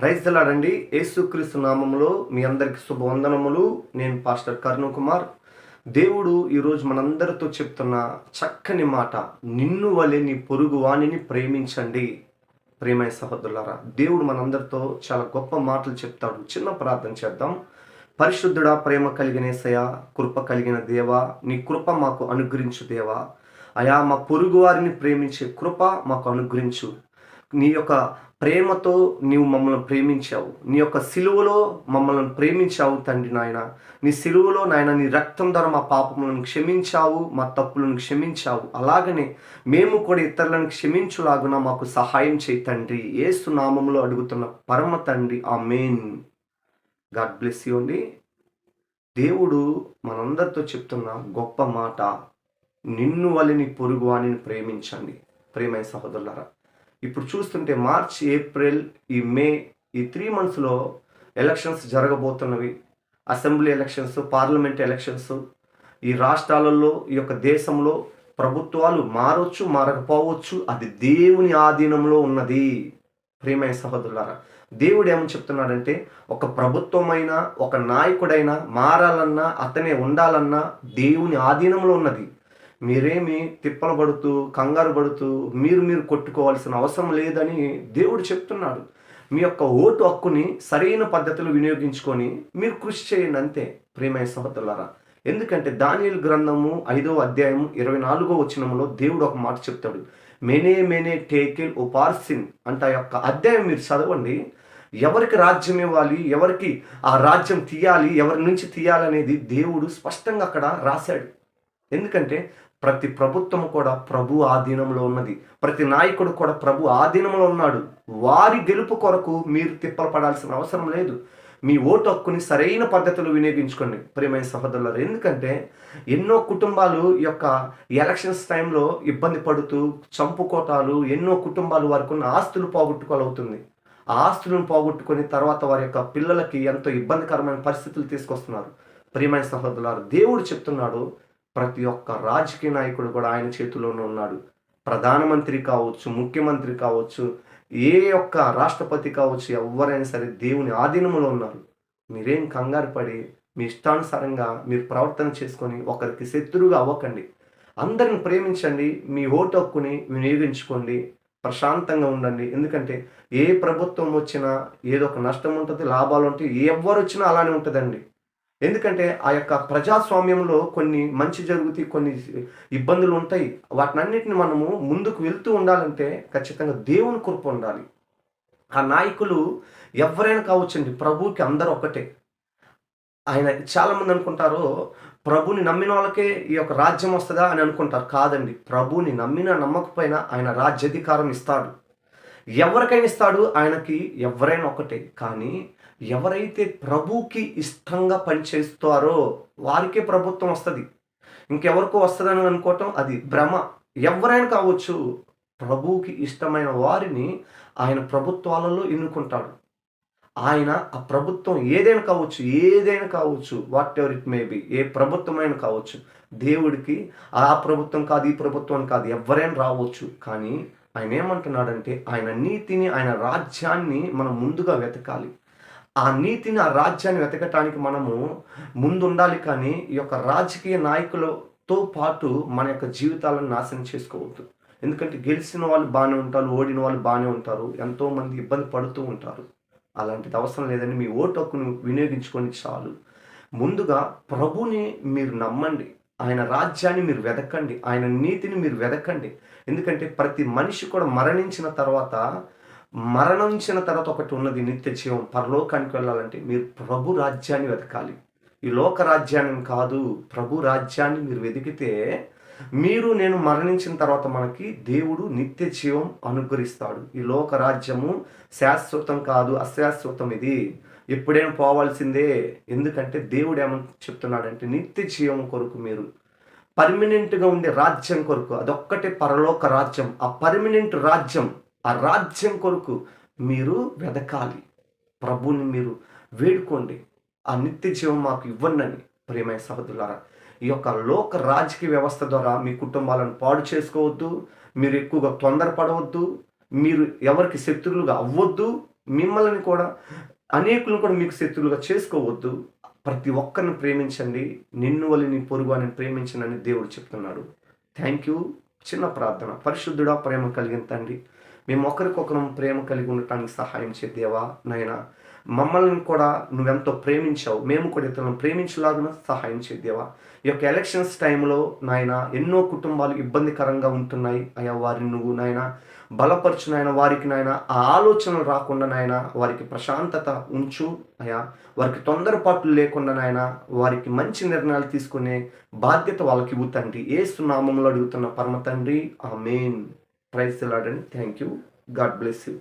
ప్రైజ్లాడండి యేసుక్రీస్తు నామములో మీ అందరికి శుభవందనములు. నేను పాస్టర్ కరుణ్ కుమార్. దేవుడు ఈరోజు మనందరితో చెప్తున్న చక్కని మాట. నిన్ను వలె నీ పొరుగు వాణిని ప్రేమించండి. ప్రేమయ సహోదరులారా దేవుడు మనందరితో చాలా గొప్ప మాటలు చెప్తాడు. చిన్న ప్రార్థన చేద్దాం. పరిశుద్ధుడా ప్రేమ కలిగిన సయ కృప కలిగిన దేవా నీ కృప మాకు అనుగ్రహించు దేవా. అయా మా పొరుగు వారిని ప్రేమించే కృప మాకు అనుగ్రహించు. నీ యొక్క ప్రేమతో నీవు మమ్మల్ని ప్రేమించావు. నీ యొక్క సిలువలో మమ్మల్ని ప్రేమించావు తండ్రి నాయన. నీ సిలువలో నాయన నీ రక్తం ద్వారా మా పాపములను క్షమించావు మా తప్పులను క్షమించావు. అలాగనే మేము కూడా ఇతరులను క్షమించులాగున మాకు సహాయం చేయి తండ్రి. ఏసు నామంలో అడుగుతున్న పరమ తండ్రి. ఆ మెయిన్ గాడ్ బ్లెస్ యూ అండి. దేవుడు మనందరితో చెప్తున్న గొప్ప మాట నిన్ను వలని పొరుగు అని ప్రేమించండి. ప్రేమైన సహోదరులారా ఇప్పుడు చూస్తుంటే మార్చ్ ఏప్రిల్ ఈ మే ఈ త్రీ మంత్స్లో ఎలక్షన్స్ జరగబోతున్నవి. అసెంబ్లీ ఎలక్షన్స్ పార్లమెంట్ ఎలక్షన్స్ ఈ రాష్ట్రాలలో ఈ యొక్క దేశంలో ప్రభుత్వాలు మారొచ్చు మారకపోవచ్చు అది దేవుని ఆధీనంలో ఉన్నది. ప్రియమైన సహోదరులారా దేవుడు ఏమని చెప్తున్నాడంటే ఒక ప్రభుత్వమైనా ఒక నాయకుడైనా మారాలన్నా అతనే ఉండాలన్నా దేవుని ఆధీనంలో ఉన్నది. మీరేమి తిప్పలు పడుతూ కంగారు పడుతూ మీరు మీరు కొట్టుకోవాల్సిన అవసరం లేదని దేవుడు చెప్తున్నాడు. మీ యొక్క ఓటు హక్కుని సరైన పద్ధతిలో వినియోగించుకొని మీరు కృషి చేయండి అంతే ప్రియమైన సహోదరులారా. ఎందుకంటే దానియల్ గ్రంథము ఐదో అధ్యాయం ఇరవై నాలుగో వచనంలో దేవుడు ఒక మాట చెప్తాడు. మెనే మెనే టేకిల్ పార్సిన్ అంట ఆ యొక్క అధ్యాయం మీరు చదవండి. ఎవరికి రాజ్యం ఇవ్వాలి ఎవరికి ఆ రాజ్యం తీయాలి ఎవరి నుంచి తీయాలనేది దేవుడు స్పష్టంగా అక్కడ రాశాడు. ఎందుకంటే ప్రతి ప్రభుత్వం కూడా ప్రభు ఆధీనంలో ఉన్నది. ప్రతి నాయకుడు కూడా ప్రభు ఆధీనంలో ఉన్నాడు. వారి గెలుపు కొరకు మీరు తిప్పలు పడాల్సిన అవసరం లేదు. మీ ఓటు హక్కుని సరైన పద్ధతిలో వినియోగించుకోండి. ప్రియమైన సహోదరులారు ఎందుకంటే ఎన్నో కుటుంబాలు యొక్క ఎలక్షన్స్ టైంలో ఇబ్బంది పడుతూ చంపుకోటాలు ఎన్నో కుటుంబాలు వారికి ఉన్న ఆస్తులు పోగొట్టుకోవాలవుతుంది ఆ ఆస్తులను పోగొట్టుకొని తర్వాత వారి యొక్క పిల్లలకి ఎంతో ఇబ్బందికరమైన పరిస్థితులు తీసుకొస్తున్నారు. ప్రియమైన సహోదరులారు దేవుడు చెప్తున్నాడు ప్రతి ఒక్క రాజకీయ నాయకుడు కూడా ఆయన చేతిలోనే ఉన్నాడు. ప్రధానమంత్రి కావచ్చు ముఖ్యమంత్రి కావచ్చు ఏ ఒక్క రాష్ట్రపతి కావచ్చు ఎవరైనా సరే దేవుని ఆధీనంలో ఉన్నారు. మీరేం కంగారు పడి మీ ఇష్టానుసారంగా మీరు ప్రవర్తన చేసుకొని ఒకరికి శత్రువుగా అవ్వకండి. అందరిని ప్రేమించండి మీ ఓటు హక్కుని వినియోగించుకోండి ప్రశాంతంగా ఉండండి. ఎందుకంటే ఏ ప్రభుత్వం వచ్చినా ఏదో ఒక నష్టం ఉంటుంది లాభాలు ఉంటాయి ఎవరు వచ్చినా అలానే ఉంటుందండి. ఎందుకంటే ఆ యొక్క ప్రజాస్వామ్యంలో కొన్ని మంచి జరుగుతాయి కొన్ని ఇబ్బందులు ఉంటాయి. వాటినన్నిటిని మనము ముందుకు వెళ్తూ ఉండాలంటే ఖచ్చితంగా దేవుని కృప ఉండాలి. ఆ నాయకులు ఎవరైనా కావచ్చండి ప్రభుకి అందరూ ఒకటే. ఆయన చాలామంది అనుకుంటారు ప్రభుని నమ్మిన వాళ్ళకే ఈ యొక్క రాజ్యం వస్తుందా? అని అనుకుంటారు. కాదండి ప్రభుని నమ్మిన నమ్మకపోయినా ఆయన రాజ్యాధికారం ఇస్తాడు. ఎవరికైనా ఇస్తాడు ఆయనకి ఎవరైనా ఒకటే. కానీ ఎవరైతే ప్రభుకి ఇష్టంగా పనిచేస్తారో వారికే ప్రభుత్వం వస్తుంది. ఇంకెవరికో వస్తుందని అనుకోవటం అది భ్రమ. ఎవరైనా కావచ్చు ప్రభువుకి ఇష్టమైన వారిని ఆయన ప్రభుత్వాలలో ఎన్నుకుంటాడు. ఆయన ఆ ప్రభుత్వం ఏదైనా కావచ్చు ఏదైనా కావచ్చు whatever it may be ఏ ప్రభుత్వమైనా కావచ్చు దేవుడికి ఆ ప్రభుత్వం కాదు ఈ ప్రభుత్వం కాదు ఎవరైనా రావచ్చు. కానీ ఆయన ఏమంటున్నాడంటే ఆయన నీతిని ఆయన రాజ్యాన్ని మనం ముందుగా వెతకాలి. ఆ నీతిని ఆ రాజ్యాన్ని వెతకటానికి మనము ముందుండాలి కానీ ఈ యొక్క రాజకీయ నాయకులతో పాటు మన యొక్క జీవితాలను నాశనం చేసుకోవద్దు. ఎందుకంటే గెలిచిన వాళ్ళు బాగానే ఉంటారు ఓడిన వాళ్ళు బాగానే ఉంటారు ఎంతోమంది ఇబ్బంది పడుతూ ఉంటారు. అలాంటిది అవసరం లేదని మీ ఓటు హక్కును వినియోగించుకొని చాలు. ముందుగా ప్రభుని మీరు నమ్మండి. ఆయన రాజ్యాన్ని మీరు వెదకండి ఆయన నీతిని మీరు వెదకండి. ఎందుకంటే ప్రతి మనిషి కూడా మరణించిన తర్వాత మరణించిన తర్వాత ఒకటి ఉన్నది నిత్య జీవం. పరలోకానికి వెళ్ళాలంటే మీరు ప్రభు రాజ్యాన్ని వెతకాలి ఈ లోక రాజ్యాన్ని కాదు ప్రభు రాజ్యాన్ని మీరు వెతికితే మీరు నేను మరణించిన తర్వాత మనకి దేవుడు నిత్య జీవం అనుగ్రహిస్తాడు. ఈ లోక రాజ్యము శాశ్వతం కాదు అశాశ్వతం ఇది. ఎప్పుడైనా పోవాల్సిందే? ఎందుకంటే దేవుడు ఏమని చెప్తున్నాడంటే నిత్య జీవం కొరకు మీరు పర్మనెంట్గా ఉండే రాజ్యం కొరకు అదొక్కటే పరలోక రాజ్యం. ఆ పర్మనెంట్ రాజ్యం ఆ రాజ్యం కొరకు మీరు వెదకాలి. ప్రభుని మీరు వేడుకోండి. ఆ నిత్య జీవం మాకు ఇవ్వండి ప్రియమైన సహోదరులారా ఈ యొక్క లోక రాజకీయ వ్యవస్థ ద్వారా మీ కుటుంబాలను పాడు చేసుకోవద్దు. మీరు ఎక్కువగా తొందరపడవద్దు. మీరు ఎవరికి శత్రువులుగా అవ్వద్దు. మిమ్మల్ని కూడా అనేకులను కూడా మీకు శత్రువులుగా చేసుకోవద్దు. ప్రతి ఒక్కరిని ప్రేమించండి. నిన్ను వల్ల నీ పొరుగు అని ప్రేమించనని దేవుడు చెప్తున్నాడు. థ్యాంక్ యూ చిన్న ప్రార్థన. పరిశుద్ధుడా ప్రేమ కలిగిందండి మేము ఒకరికొకరం ప్రేమ కలిగి ఉండటానికి సహాయం చేద్దేవా నాయన? మమ్మల్ని కూడా నువ్వెంతో ప్రేమించావు. మేము కూడా ఇతరులను ప్రేమించలాగిన సహాయం చేద్దేవా ఈ యొక్క ఎలక్షన్స్ టైంలో నాయన ఎన్నో కుటుంబాలు ఇబ్బందికరంగా ఉంటున్నాయి. అయ్యా వారిని నువ్వు నాయన బలపరచు నాయన. వారికి నాయన ఆ ఆలోచనలు రాకుండా నాయన వారికి ప్రశాంతత ఉంచు. అయ్యా వారికి తొందరపాట్లు లేకుండా నాయన వారికి మంచి నిర్ణయాలు తీసుకునే బాధ్యత వాళ్ళకి ఇవ్వుతండి ఏ సునామంలో అడుగుతున్న పరమ తండ్రి. ఆ main prize లాడని thank you. God bless you.